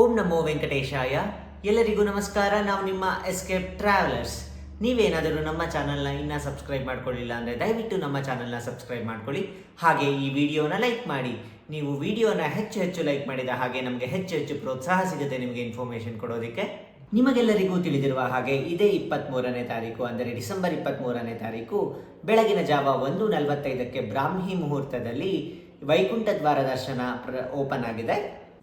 ಓಂ ನಮೋ ವೆಂಕಟೇಶಾಯ. ಎಲ್ಲರಿಗೂ ನಮಸ್ಕಾರ. ನಾವು ನಿಮ್ಮ ಎಸ್ಕೇಪ್ ಟ್ರಾವೆಲರ್ಸ್ ನೀವೇನಾದರೂ ನಮ್ಮ ಚಾನಲ್ನ ಇನ್ನೂ ಸಬ್ಸ್ಕ್ರೈಬ್ ಮಾಡ್ಕೊಳ್ಳಿಲ್ಲ ಅಂದರೆ ದಯವಿಟ್ಟು ನಮ್ಮ ಚಾನಲ್ನ ಸಬ್ಸ್ಕ್ರೈಬ್ ಮಾಡ್ಕೊಳ್ಳಿ. ಹಾಗೆ ಈ ವಿಡಿಯೋನ ಲೈಕ್ ಮಾಡಿ. ನೀವು ವಿಡಿಯೋನ ಹೆಚ್ಚು ಹೆಚ್ಚು ಲೈಕ್ ಮಾಡಿದ ಹಾಗೆ ನಮಗೆ ಹೆಚ್ಚು ಹೆಚ್ಚು ಪ್ರೋತ್ಸಾಹ ಸಿಗುತ್ತೆ ನಿಮಗೆ ಇನ್ಫಾರ್ಮೇಷನ್ ಕೊಡೋದಕ್ಕೆ. ನಿಮಗೆಲ್ಲರಿಗೂ ತಿಳಿದಿರುವ ಹಾಗೆ ಇದೇ ಇಪ್ಪತ್ತ್ಮೂರನೇ ತಾರೀಕು, ಅಂದರೆ ಡಿಸೆಂಬರ್ ಇಪ್ಪತ್ತ್ಮೂರನೇ ತಾರೀಕು, ಬೆಳಗಿನ ಜಾವ ಒಂದು ನಲವತ್ತೈದಕ್ಕೆ ಬ್ರಾಹ್ಮಿ ಮುಹೂರ್ತದಲ್ಲಿ ವೈಕುಂಠ ದ್ವಾರ ದರ್ಶನ ಓಪನ್ ಆಗಿದೆ.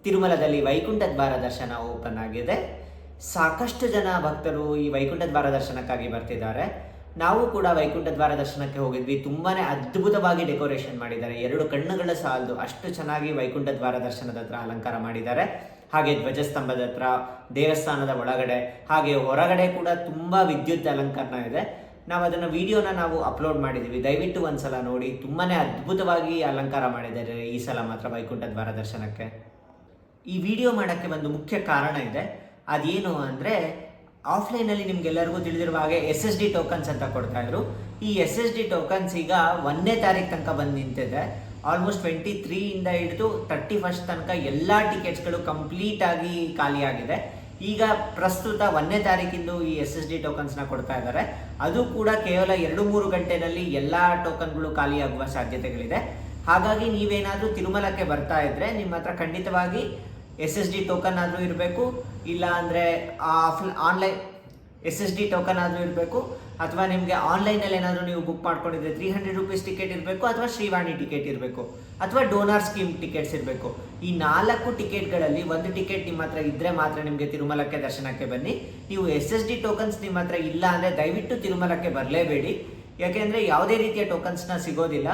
ತಿರುಮಲದಲ್ಲಿ ವೈಕುಂಠ ದ್ವಾರ ದರ್ಶನ ಓಪನ್ ಆಗಿದೆ. ಸಾಕಷ್ಟು ಜನ ಭಕ್ತರು ಈ ವೈಕುಂಠ ದ್ವಾರ ದರ್ಶನಕ್ಕಾಗಿ ಬರ್ತಿದ್ದಾರೆ. ನಾವು ಕೂಡ ವೈಕುಂಠ ದ್ವಾರ ದರ್ಶನಕ್ಕೆ ಹೋಗಿದ್ವಿ. ತುಂಬಾನೇ ಅದ್ಭುತವಾಗಿ ಡೆಕೋರೇಷನ್ ಮಾಡಿದ್ದಾರೆ. ಎರಡು ಕಣ್ಣುಗಳ ಸಾಲದು. ಅಷ್ಟು ಚೆನ್ನಾಗಿ ವೈಕುಂಠ ದ್ವಾರ ದರ್ಶನದ ಹತ್ರ ಅಲಂಕಾರ ಮಾಡಿದ್ದಾರೆ. ಹಾಗೆ ಧ್ವಜಸ್ತಂಭದ ಹತ್ರ, ದೇವಸ್ಥಾನದ ಒಳಗಡೆ, ಹಾಗೆ ಹೊರಗಡೆ ಕೂಡ ತುಂಬಾ ವಿದ್ಯುತ್ ಅಲಂಕಾರನ ಇದೆ. ನಾವು ಅದನ್ನ ವಿಡಿಯೋನ ನಾವು ಅಪ್ಲೋಡ್ ಮಾಡಿದ್ದೀವಿ ದಯವಿಟ್ಟು ಒಂದ್ಸಲ ನೋಡಿ. ತುಂಬಾನೇ ಅದ್ಭುತವಾಗಿ ಅಲಂಕಾರ ಮಾಡಿದ್ದಾರೆ ಈ ಸಲ ಮಾತ್ರ ವೈಕುಂಠ ದ್ವಾರ ದರ್ಶನಕ್ಕೆ. ಈ ವಿಡಿಯೋ ಮಾಡೋಕ್ಕೆ ಒಂದು ಮುಖ್ಯ ಕಾರಣ ಇದೆ. ಅದೇನು ಅಂದರೆ ಆಫ್ಲೈನಲ್ಲಿ ನಿಮ್ಗೆಲ್ಲರಿಗೂ ತಿಳಿದಿರುವ ಹಾಗೆ ಎಸ್ ಎಸ್ ಡಿ ಟೋಕನ್ಸ್ ಅಂತ ಕೊಡ್ತಾ ಇದ್ರು. ಈ ಎಸ್ ಎಸ್ ಡಿ ಟೋಕನ್ಸ್ ಈಗ ಒಂದನೇ ತಾರೀಕು ತನಕ ಬಂದು ನಿಂತಿದೆ. ಆಲ್ಮೋಸ್ಟ್ ಟ್ವೆಂಟಿ ತ್ರೀಯಿಂದ ಹಿಡಿದು ತರ್ಟಿ ಫಸ್ಟ್ ತನಕ ಎಲ್ಲ ಟಿಕೆಟ್ಸ್ಗಳು ಕಂಪ್ಲೀಟ್ ಆಗಿ ಖಾಲಿಯಾಗಿದೆ ಈಗ ಪ್ರಸ್ತುತ ಒಂದನೇ ತಾರೀಕಿಂದು ಈ ಎಸ್ ಎಸ್ ಡಿ ಟೋಕನ್ಸ್ನ ಕೊಡ್ತಾ ಇದ್ದಾರೆ. ಅದು ಕೂಡ ಕೇವಲ ಎರಡು ಮೂರು ಗಂಟೆನಲ್ಲಿ ಎಲ್ಲ ಟೋಕನ್ಗಳು ಖಾಲಿಯಾಗುವ ಸಾಧ್ಯತೆಗಳಿದೆ. ಹಾಗಾಗಿ ನೀವೇನಾದರೂ ತಿರುಮಲಕ್ಕೆ ಬರ್ತಾ ಇದ್ದರೆ ನಿಮ್ಮ ಹತ್ರ ಖಂಡಿತವಾಗಿ ಎಸ್ ಎಸ್ ಡಿ ಟೋಕನ್ ಆದರೂ ಇರಬೇಕು, ಇಲ್ಲ ಅಂದರೆ online S S D token ಆದರೂ ಇರಬೇಕು, ಅಥವಾ ನಿಮಗೆ ಆನ್ಲೈನಲ್ಲಿ ಏನಾದರೂ ನೀವು ಬುಕ್ ಮಾಡ್ಕೊಂಡಿದ್ರೆ ತ್ರೀ ಹಂಡ್ರೆಡ್ ರುಪೀಸ್ ಟಿಕೆಟ್ ಇರಬೇಕು, ಅಥವಾ ಶ್ರೀವಾಣಿ ಟಿಕೆಟ್ ಇರಬೇಕು, ಅಥವಾ ಡೋನಾರ್ ಸ್ಕೀಮ್ ಟಿಕೆಟ್ಸ್ ಇರಬೇಕು. ಈ ನಾಲ್ಕು ಟಿಕೆಟ್ಗಳಲ್ಲಿ ಒಂದು ಟಿಕೆಟ್ ನಿಮ್ಮ ಹತ್ರ ಇದ್ದರೆ ಮಾತ್ರ ನಿಮಗೆ ತಿರುಮಲಕ್ಕೆ ದರ್ಶನಕ್ಕೆ ಬನ್ನಿ. ನೀವು ಎಸ್ ಎಸ್ ಡಿ ಟೋಕನ್ಸ್ ನಿಮ್ಮ ಹತ್ರ ಇಲ್ಲ ಅಂದರೆ ದಯವಿಟ್ಟು ತಿರುಮಲಕ್ಕೆ ಬರಲೇಬೇಡಿ. ಯಾಕೆಂದರೆ ಯಾವುದೇ ರೀತಿಯ ಟೋಕನ್ಸ್ನ ಸಿಗೋದಿಲ್ಲ.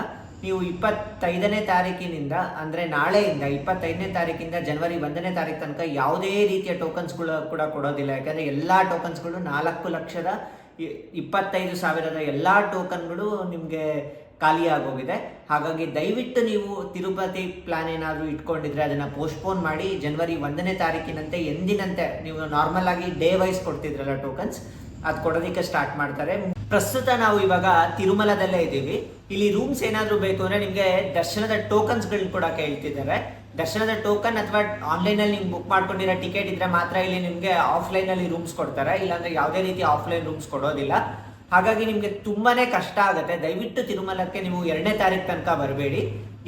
ನೀವು ಇಪ್ಪತ್ತೈದನೇ ತಾರೀಕಿನಿಂದ, ಅಂದರೆ ನಾಳೆಯಿಂದ, ಇಪ್ಪತ್ತೈದನೇ ತಾರೀಕಿಂದ ಜನವರಿ ಒಂದನೇ ತಾರೀಕು ತನಕ ಯಾವುದೇ ರೀತಿಯ ಟೋಕನ್ಸ್ಗಳು ಕೂಡ ಕೊಡೋದಿಲ್ಲ. ಯಾಕಂದರೆ ಎಲ್ಲ ಟೋಕನ್ಸ್ಗಳು ನಾಲ್ಕು ಲಕ್ಷದ ಇಪ್ಪತ್ತೈದು ಸಾವಿರದ ಎಲ್ಲ ಟೋಕನ್ಗಳು ನಿಮಗೆ ಖಾಲಿಯಾಗೋಗಿದೆ ಹಾಗಾಗಿ ದಯವಿಟ್ಟು ನೀವು ತಿರುಪತಿ ಪ್ಲಾನ್ ಏನಾದರೂ ಇಟ್ಕೊಂಡಿದ್ರೆ ಅದನ್ನು ಪೋಸ್ಟ್ಪೋನ್ ಮಾಡಿ ಜನವರಿ ಒಂದನೇ ತಾರೀಕಿನಂತೆ, ಎಂದಿನಂತೆ ನೀವು ನಾರ್ಮಲ್ ಆಗಿ ಡೇ ವೈಸ್ ಕೊಡ್ತಿದ್ರಲ್ಲ ಟೋಕನ್ಸ್ ಅದು ಕೊಡೋದಕ್ಕೆ ಸ್ಟಾರ್ಟ್ ಮಾಡ್ತಾರೆ. ಪ್ರಸ್ತುತ ನಾವು ಇವಾಗ ತಿರುಮಲದಲ್ಲೇ ಇದ್ದೀವಿ. ಇಲ್ಲಿ ರೂಮ್ಸ್ ಏನಾದರೂ ಬೇಕು ಅಂದ್ರೆ ನಿಮಗೆ ದರ್ಶನದ ಟೋಕನ್ಸ್ಗಳನ್ನ ಕೂಡ ಕೇಳ್ತಿದ್ದಾರೆ ದರ್ಶನದ ಟೋಕನ್ ಅಥವಾ ಆನ್ಲೈನಲ್ಲಿ ನಿಮ್ಗೆ ಬುಕ್ ಮಾಡ್ಕೊಂಡಿರೋ ಟಿಕೆಟ್ ಇದ್ರೆ ಮಾತ್ರ ಇಲ್ಲಿ ನಿಮಗೆ ಆಫ್ಲೈನಲ್ಲಿ ರೂಮ್ಸ್ ಕೊಡ್ತಾರೆ. ಇಲ್ಲಾಂದ್ರೆ ಯಾವುದೇ ರೀತಿ ಆಫ್ಲೈನ್ ರೂಮ್ಸ್ ಕೊಡೋದಿಲ್ಲ. ಹಾಗಾಗಿ ನಿಮಗೆ ತುಂಬಾನೇ ಕಷ್ಟ ಆಗುತ್ತೆ. ದಯವಿಟ್ಟು ತಿರುಮಲಕ್ಕೆ ನೀವು ಎರಡನೇ ತಾರೀಕು ತನಕ ಬರಬೇಡಿ.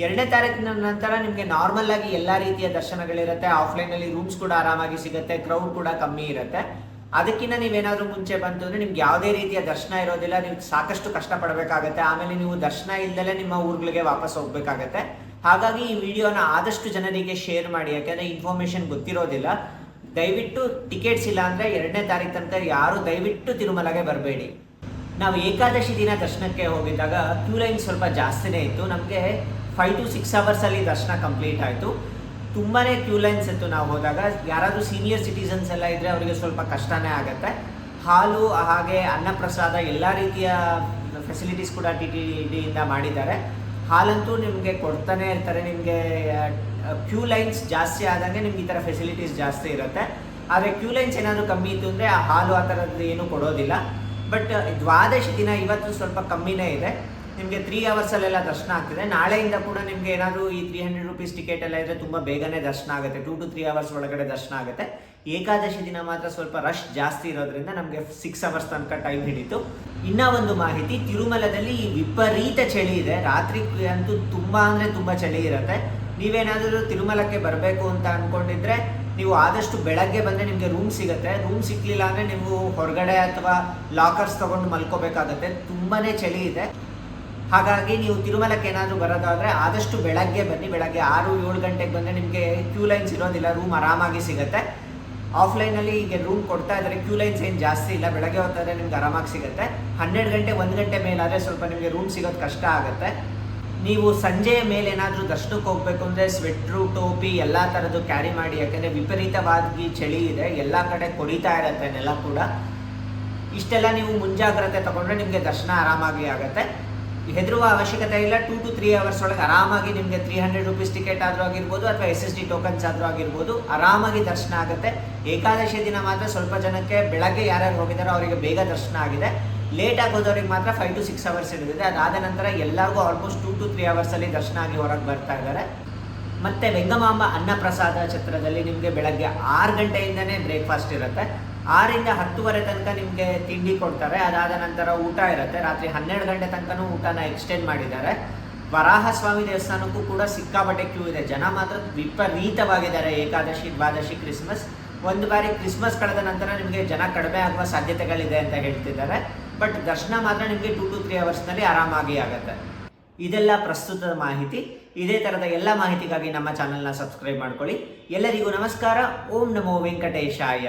ಎರಡನೇ ತಾರೀಕಿನ ನಂತರ ನಿಮಗೆ ನಾರ್ಮಲ್ ಆಗಿ ಎಲ್ಲಾ ರೀತಿಯ ದರ್ಶನಗಳಿರುತ್ತೆ. ಆಫ್ಲೈನಲ್ಲಿ ರೂಮ್ಸ್ ಕೂಡ ಆರಾಮಾಗಿ ಸಿಗುತ್ತೆ. ಕ್ರೌಡ್ ಕೂಡ ಕಮ್ಮಿ ಇರುತ್ತೆ. ಅದಕ್ಕಿಂತ ನೀವೇನಾದರೂ ಮುಂಚೆ ಬಂತು ಅಂದ್ರೆ ನಿಮ್ಗೆ ಯಾವುದೇ ರೀತಿಯ ದರ್ಶನ ಇರೋದಿಲ್ಲ, ನೀವು ಸಾಕಷ್ಟು ಕಷ್ಟಪಡಬೇಕಾಗತ್ತೆ. ಆಮೇಲೆ ನೀವು ದರ್ಶನ ಇಲ್ದಲೇ ನಿಮ್ಮ ಊರುಗಳಿಗೆ ವಾಪಸ್ ಹೋಗ್ಬೇಕಾಗತ್ತೆ. ಹಾಗಾಗಿ ಈ ವಿಡಿಯೋನ ಆದಷ್ಟು ಜನರಿಗೆ ಶೇರ್ ಮಾಡಿ, ಯಾಕಂದ್ರೆ ಇನ್ಫಾರ್ಮೇಷನ್ ಗೊತ್ತಿರೋದಿಲ್ಲ. ದಯವಿಟ್ಟು ಟಿಕೆಟ್ಸ್ ಇಲ್ಲ ಅಂದ್ರೆ ಎರಡನೇ ತಾರೀಕು ತನಕ ಯಾರು ದಯವಿಟ್ಟು ತಿರುಮಲಗೆ ಬರಬೇಡಿ. ನಾವು ಏಕಾದಶಿ ದಿನ ದರ್ಶನಕ್ಕೆ ಹೋಗಿದ್ದಾಗ ಕ್ಯೂ ಲೈನ್ ಸ್ವಲ್ಪ ಜಾಸ್ತಿನೇ ಇತ್ತು. ನಮಗೆ ಫೈವ್ ಟು ಸಿಕ್ಸ್ ಅವರ್ಸಲ್ಲಿ ದರ್ಶನ ಕಂಪ್ಲೀಟ್ ಆಯಿತು. ತುಂಬಾನೇ ಕ್ಯೂ ಲೈನ್ಸ್ ಇತ್ತು ನಾವು ಹೋದಾಗ. ಯಾರಾದರೂ ಸೀನಿಯರ್ ಸಿಟಿಸನ್ಸ್ ಎಲ್ಲ ಇದ್ದರೆ ಅವರಿಗೆ ಸ್ವಲ್ಪ ಕಷ್ಟನೇ ಆಗುತ್ತೆ. ಹಾಲು, ಹಾಗೆ ಅನ್ನಪ್ರಸಾದ ಎಲ್ಲ ರೀತಿಯ ಫೆಸಿಲಿಟೀಸ್ ಕೂಡ ಟಿ ಟಿ ಡಿಯಿಂದ ಮಾಡಿದ್ದಾರೆ. ಹಾಲಂತೂ ನಿಮಗೆ ಕೊಡ್ತಾನೆ ಇರ್ತಾರೆ. ನಿಮಗೆ ಕ್ಯೂ ಲೈನ್ಸ್ ಜಾಸ್ತಿ ಆದಂಗೆ ನಿಮ್ಗೆ ಈ ಥರ ಫೆಸಿಲಿಟೀಸ್ ಜಾಸ್ತಿ ಇರುತ್ತೆ. ಆದರೆ ಕ್ಯೂ ಲೈನ್ಸ್ ಏನಾದರೂ ಕಮ್ಮಿ ಇತ್ತು ಅಂದರೆ ಆ ಹಾಲು ಆ ಥರದ್ದು ಏನೂ ಕೊಡೋದಿಲ್ಲ. ಬಟ್ ದ್ವಾದಶಿ ದಿನ ಇವತ್ತು ಸ್ವಲ್ಪ ಕಮ್ಮಿನೇ ಇದೆ. ನಿಮಗೆ ತ್ರೀ ಅವರ್ಸಲ್ಲೆಲ್ಲ ದರ್ಶನ ಆಗ್ತಿದೆ. ನಾಳೆಯಿಂದ ಕೂಡ ನಿಮಗೆ ಏನಾದರೂ ಈ ತ್ರೀ ಹಂಡ್ರೆಡ್ ರುಪೀಸ್ ಟಿಕೆಟ್ ಎಲ್ಲ ಇದ್ರೆ ತುಂಬ ಬೇಗನೆ ದರ್ಶನ ಆಗುತ್ತೆ. ಟೂ ಟು ತ್ರೀ ಅವರ್ಸ್ ಒಳಗಡೆ ದರ್ಶನ ಆಗುತ್ತೆ. ಏಕಾದಶಿ ದಿನ ಮಾತ್ರ ಸ್ವಲ್ಪ ರಶ್ ಜಾಸ್ತಿ ಇರೋದ್ರಿಂದ ನಮಗೆ ಸಿಕ್ಸ್ ಅವರ್ಸ್ ತನಕ ಟೈಮ್ ಹಿಡಿತು. ಇನ್ನ ಒಂದು ಮಾಹಿತಿ, ತಿರುಮಲದಲ್ಲಿ ವಿಪರೀತ ಚಳಿ ಇದೆ. ರಾತ್ರಿ ಅಂತೂ ತುಂಬ ಅಂದರೆ ತುಂಬ ಚಳಿ ಇರುತ್ತೆ. ನೀವೇನಾದರೂ ತಿರುಮಲಕ್ಕೆ ಬರಬೇಕು ಅಂತ ಅಂದ್ಕೊಂಡಿದ್ರೆ ನೀವು ಆದಷ್ಟು ಬೆಳಗ್ಗೆ ಬಂದರೆ ನಿಮಗೆ ರೂಮ್ ಸಿಗುತ್ತೆ. ರೂಮ್ ಸಿಗ್ಲಿಲ್ಲ ಅಂದರೆ ನೀವು ಹೊರಗಡೆ ಅಥವಾ ಲಾಕರ್ಸ್ ತೊಗೊಂಡು ಮಲ್ಕೋಬೇಕಾಗತ್ತೆ. ತುಂಬಾ ಚಳಿ ಇದೆ. ಹಾಗಾಗಿ ನೀವು ತಿರುಮಲಕ್ಕೆ ಏನಾದರೂ ಬರೋದಾದರೆ ಆದಷ್ಟು ಬೆಳಗ್ಗೆ ಬನ್ನಿ. ಬೆಳಗ್ಗೆ ಆರು, ಏಳು ಗಂಟೆಗೆ ಬಂದರೆ ನಿಮಗೆ ಕ್ಯೂ ಲೈನ್ಸ್ ಇರೋದಿಲ್ಲ ರೂಮ್ ಆರಾಮಾಗಿ ಸಿಗುತ್ತೆ. ಆಫ್ಲೈನಲ್ಲಿ ಈಗ ರೂಮ್ ಕೊಡ್ತಾ ಇದ್ದಾರೆ ಕ್ಯೂ ಲೈನ್ಸ್ ಏನು ಜಾಸ್ತಿ ಇಲ್ಲ. ಬೆಳಗ್ಗೆ ಹೊತ್ತಾದರೆ ನಿಮ್ಗೆ ಆರಾಮಾಗಿ ಸಿಗುತ್ತೆ. ಹನ್ನೆರಡು ಗಂಟೆ, ಒಂದು ಗಂಟೆ ಮೇಲಾದರೆ ಸ್ವಲ್ಪ ನಿಮಗೆ ರೂಮ್ ಸಿಗೋದು ಕಷ್ಟ ಆಗುತ್ತೆ. ನೀವು ಸಂಜೆಯ ಮೇಲೆ ಏನಾದರೂ ದರ್ಶನಕ್ಕೆ ಹೋಗಬೇಕು ಅಂದರೆ ಸ್ವೆಟ್ರು ಟೋಪಿ ಎಲ್ಲ ಥರದ್ದು ಕ್ಯಾರಿ ಮಾಡಿ. ಯಾಕೆಂದರೆ ವಿಪರೀತವಾಗಿ ಚಳಿ ಇದೆ. ಎಲ್ಲ ಕಡೆ ಕೊಡಿತಾ ಇರುತ್ತೆ ನೆಲ ಕೂಡ. ಇಷ್ಟೆಲ್ಲ ನೀವು ಮುಂಜಾಗ್ರತೆ ತಗೊಂಡ್ರೆ ನಿಮಗೆ ದರ್ಶನ ಆರಾಮಾಗಿ ಆಗುತ್ತೆ. ಹೆದರುವ ಅವಶ್ಯಕತೆ ಇಲ್ಲ. ಟೂ ಟು ತ್ರೀ ಅವರ್ಸ್ ಒಳಗೆ ಆರಾಮಾಗಿ ನಿಮಗೆ ತ್ರೀ ಹಂಡ್ರೆಡ್ ರುಪೀಸ್ ಟಿಕೆಟ್ ಆದರೂ ಆಗಿರ್ಬೋದು ಅಥವಾ ಎಸ್ ಎಸ್ ಡಿ ಟೋಕನ್ಸ್ ಆದರೂ ಆಗಿರ್ಬೋದು ಆರಾಮಾಗಿ ದರ್ಶನ ಆಗುತ್ತೆ. ಏಕಾದಶಿ ದಿನ ಮಾತ್ರ ಸ್ವಲ್ಪ ಜನಕ್ಕೆ ಬೆಳಗ್ಗೆ ಯಾರ್ಯಾರು ಹೋಗಿದ್ದಾರೋ ಅವರಿಗೆ ಬೇಗ ದರ್ಶನ ಆಗಿದೆ. ಲೇಟ್ ಆಗೋದವ್ರಿಗೆ ಮಾತ್ರ ಫೈವ್ ಟು ಸಿಕ್ಸ್ ಅವರ್ಸ್ ಇರುತ್ತೆ ಅದಾದ ನಂತರ ಎಲ್ಲರಿಗೂ ಆಲ್ಮೋಸ್ಟ್ ಟೂ ಟು ತ್ರೀ ಅವರ್ಸಲ್ಲಿ ದರ್ಶನ ಆಗಿ ಹೊರಗೆ ಬರ್ತಾ ಇದ್ದಾರೆ. ಮತ್ತು ವೆಂಗಮಾಂಬ ಅನ್ನಪ್ರಸಾದ ಛತ್ರದಲ್ಲಿ ನಿಮಗೆ ಬೆಳಗ್ಗೆ ಆರು ಗಂಟೆಯಿಂದನೇ ಬ್ರೇಕ್ಫಾಸ್ಟ್ ಇರುತ್ತೆ. ಆರಿಂದ ಹತ್ತುವರೆ ತನಕ ನಿಮಗೆ ತಿಂಡಿ ಕೊಡ್ತಾರೆ. ಅದಾದ ನಂತರ ಊಟ ಇರುತ್ತೆ. ರಾತ್ರಿ ಹನ್ನೆರಡು ಗಂಟೆ ತನಕನೂ ಊಟನ ಎಕ್ಸ್ಟೆಂಡ್ ಮಾಡಿದ್ದಾರೆ. ವರಾಹ ಸ್ವಾಮಿ ದೇವಸ್ಥಾನಕ್ಕೂ ಕೂಡ ಸಿಕ್ಕಾಪಟ್ಟೆ ಕ್ಯೂ ಇದೆ. ಜನ ಮಾತ್ರ ವಿಪರೀತವಾಗಿದ್ದಾರೆ. ಏಕಾದಶಿ, ದ್ವಾದಶಿ, ಕ್ರಿಸ್ಮಸ್. ಒಂದು ಬಾರಿ ಕ್ರಿಸ್ಮಸ್ ಕಳೆದ ನಂತರ ನಿಮಗೆ ಜನ ಕಡಿಮೆ ಆಗುವ ಸಾಧ್ಯತೆಗಳಿದೆ ಅಂತ ಹೇಳ್ತಿದ್ದಾರೆ. ಬಟ್ ದರ್ಶನ ಮಾತ್ರ ನಿಮಗೆ ಟೂ ಟು ತ್ರೀ ಅವರ್ಸ್ನಲ್ಲಿ ಆರಾಮಾಗಿ ಆಗುತ್ತೆ. ಇದೆಲ್ಲ ಪ್ರಸ್ತುತದ ಮಾಹಿತಿ. ಇದೇ ಥರದ ಎಲ್ಲ ಮಾಹಿತಿಗಾಗಿ ನಮ್ಮ ಚಾನಲ್ನ ಸಬ್ಸ್ಕ್ರೈಬ್ ಮಾಡ್ಕೊಳ್ಳಿ. ಎಲ್ಲರಿಗೂ ನಮಸ್ಕಾರ. ಓಂ ನಮೋ ವೆಂಕಟೇಶಾಯ.